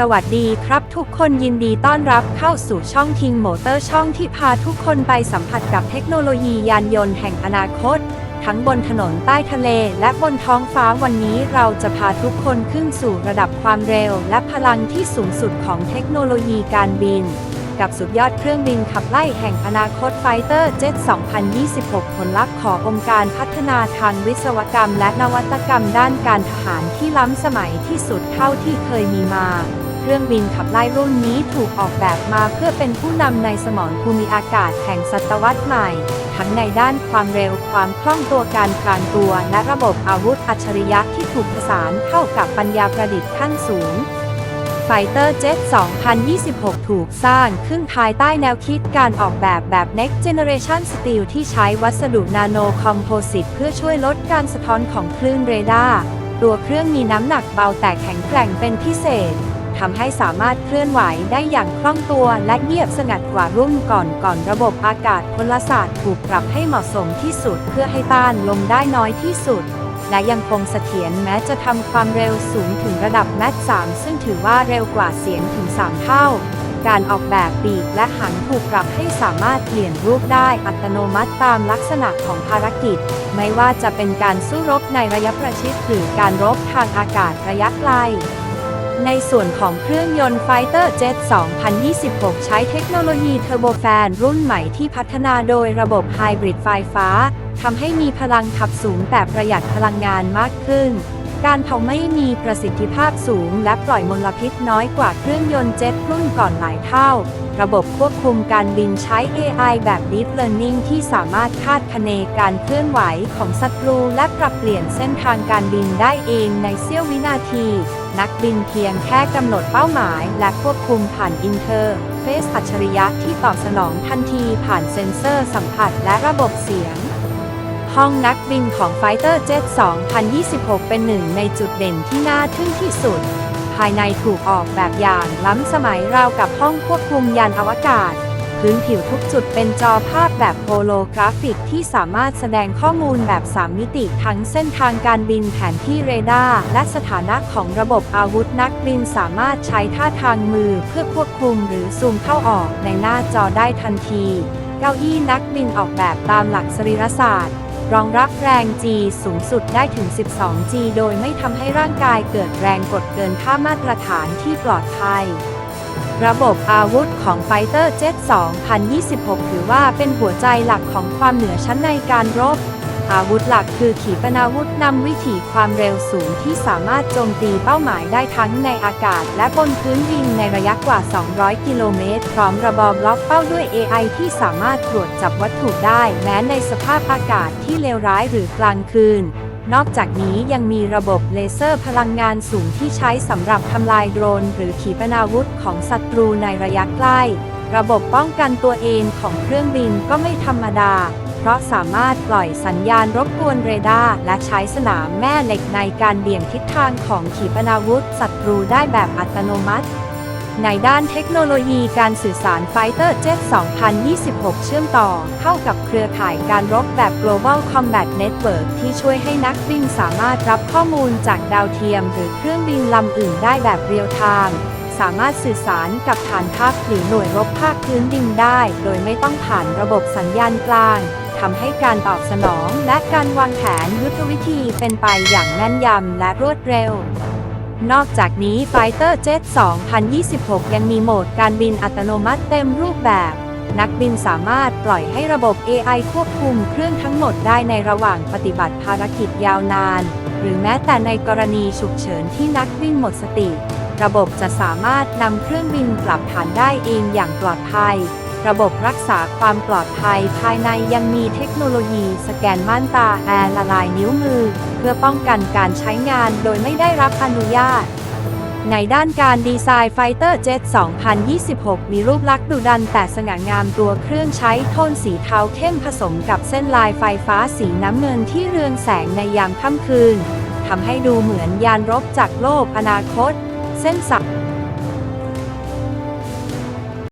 สวัสดีครับทุกคนยินดีต้อนรับเข้าสู่ช่องทิงโมเตอร์ช่องที่พาทุกคนไปสัมผัสกับเทคโนโลยียานยนต์แห่งอนาคต ทั้งบนถนนใต้ทะเลและบนท้องฟ้าวันนี้เราจะพาทุกคนขึ้นสู่ระดับความเร็ว และพลังที่สูงสุดของเทคโนโลยีการบิน กับสุดยอดเครื่องบินขับไล่แห่งอนาคตไฟเตอร์เจ็ต2026 ผลลัพธ์ขององค์การพัฒนาทางวิศวกรรม และนวัตกรรมด้านการทหารที่ล้ำสมัยที่สุดเท่าที่เคยมีมา เครื่องบินขับไล่รุ่นนี้ถูกออกแบบมาเพื่อเป็นผู้นำในสมรภูมิอากาศแห่งศตวรรษใหม่ ทั้งในด้านความเร็วความคล่องตัวการพรางตัว และระบบอาวุธอัจฉริยะที่ถูกผสานเข้ากับปัญญาประดิษฐ์ขั้นสูงไฟเตอร์เจ็ต2026 ถูกสร้างขึ้นภายใต้แนวคิดการออกแบบแบบ Next Generation Steel ที่ใช้วัสดุนาโนคอมโพสิตเพื่อช่วยลดการสะท้อนของคลื่นเรดาร์ ตัวเครื่องมีน้ำหนักเบาแต่แข็งแกร่งเป็นพิเศษ ทำให้สามารถเคลื่อนไหวได้อย่างคล่องตัวและเงียบสงัดกว่ารุ่นก่อนก่อนระบบอากาศพลศาสตร์ถูกปรับให้เหมาะสมที่สุดเพื่อให้ต้านลมได้น้อยที่สุด และยังคงเสถียรแม้จะทำความเร็วสูงถึงระดับแมท3ซึ่งถือว่าเร็วกว่าเสียงถึง 3 เท่าการออกแบบปีกและหางถูกปรับให้สามารถเปลี่ยนรูปได้อัตโนมัติตามลักษณะของภารกิจ ไม่ว่าจะเป็นการสู้รบในระยะประชิดหรือการรบทางอากาศระยะไกล ในส่วนของเครื่องยนต์ไฟเตอร์เจ็ต2026 ใช้เทคโนโลยีเทอร์โบแฟนรุ่นใหม่ที่พัฒนาโดยระบบไฮบริดไฟฟ้าทำให้มีพลังขับสูงแต่ประหยัดพลังงานมากขึ้น การเผาไม่มีประสิทธิภาพสูง และปล่อยมลพิษน้อยกว่าเครื่องยนต์เจ็ตรุ่นก่อนหลายเท่า ระบบควบคุมการบินใช้ AI แบบ Deep Learning ที่สามารถคาดคะเนการเคลื่อนไหวของศัตรู และปรับเปลี่ยนเส้นทางการบินได้เองในเสี้ยววินาที นักบินเพียงแค่กำหนดเป้าหมาย และควบคุมผ่านอินเทอร์เฟซอัจฉริยะที่ตอบสนองทันทีผ่านเซ็นเซอร์สัมผัสและระบบเสียง ห้องนักบินของ Fighter Jet 2026 เป็นหนึ่งในจุดเด่นที่น่าทึ่งที่สุด ภายในถูกออกแบบอย่างล้ำสมัยราวกับห้องควบคุมยานอวกาศ พื้นผิวทุกจุดเป็นจอภาพแบบโฮโลกราฟิกที่สามารถแสดงข้อมูลแบบ 3 มิติทั้งเส้นทางการบินแผนที่เรดาร์และสถานะของระบบอาวุธนักบินสามารถใช้ท่าทางมือเพื่อควบคุมหรือซูมเข้าออกในหน้าจอได้ทันที เก้าอี้นักบินออกแบบตามหลักสรีรศาสตร์ รองรับแรง G สูงสุดได้ถึง 12 G โดยไม่ทำให้ร่างกายเกิดแรงกดเกินค่ามาตรฐานที่ปลอดภัย ระบบอาวุธของ Fighter Jet 2026 ถือว่าเป็นหัวใจหลักของความเหนือชั้นในการรบ อาวุธหลักคือขีปนาวุธนำวิถีความเร็วสูงที่สามารถโจมตีเป้าหมายได้ทั้งในอากาศ และบนพื้นดินในระยะกว่า 200 กิโลเมตร พร้อมระบอบล็อกเป้าด้วย AI ที่สามารถตรวจจับวัตถุได้ แม้ในสภาพอากาศที่เลวร้ายหรือกลางคืนนอกจากนี้ยังมีระบบเลเซอร์พลังงานสูงที่ใช้สำหรับทำลายโดรน หรือขีปนาวุธของศัตรูในระยะใกล้ ระบบป้องกันตัวเองของเครื่องบินก็ไม่ธรรมดา เพราะสามารถปล่อยสัญญาณรบกวนเรดาร์และใช้สนามแม่เหล็กในการเบี่ยงทิศทางของขีปนาวุธศัตรูได้แบบอัตโนมัติในด้านเทคโนโลยีการสื่อสาร Fighter Jet 2026 เชื่อมต่อ เข้ากับเครือข่ายการรบแบบ Global Combat Network ที่ช่วยให้นักบินสามารถรับข้อมูลจากดาวเทียม หรือเครื่องบินลำอื่นได้แบบเรียลไทม์สามารถสื่อสารกับฐานทัพหรือหน่วยรบภาคพื้นดินได้ โดยไม่ต้องผ่านระบบสัญญาณกลาง ทำให้การตอบสนอง และการวางแผนยุทธวิธีเป็นไปอย่างแม่นยำและรวดเร็ว นอกจากนี้ Fighter Jet 2026 ยังมีโหมดการบินอัตโนมัติเต็มรูปแบบ นักบินสามารถปล่อยให้ระบบ AI ควบคุมเครื่องทั้งหมดได้ในระหว่างปฏิบัติภารกิจยาวนาน หรือแม้แต่ในกรณีฉุกเฉินที่นักบินหมดสติ ระบบจะสามารถนำเครื่องบินกลับฐานได้เองอย่างปลอดภัย ระบบรักษาความปลอดภัยภายในยังมีเทคโนโลยี สแกนม่านตาแอร์ละลายนิ้วมือ เพื่อป้องกันการใช้งานโดยไม่ได้รับอนุญาต ในด้านการดีไซน์ Fighter Jet 2026 มีรูปลักษณ์ดุดันแต่สง่างามตัวเครื่องใช้โทนสีเทาเข้มผสมกับเส้นลายไฟฟ้าสีน้ำเงินที่เรืองแสงในยามค่ำคืนทำให้ดูเหมือนยานรบจากโลกอนาคต เส้นสัก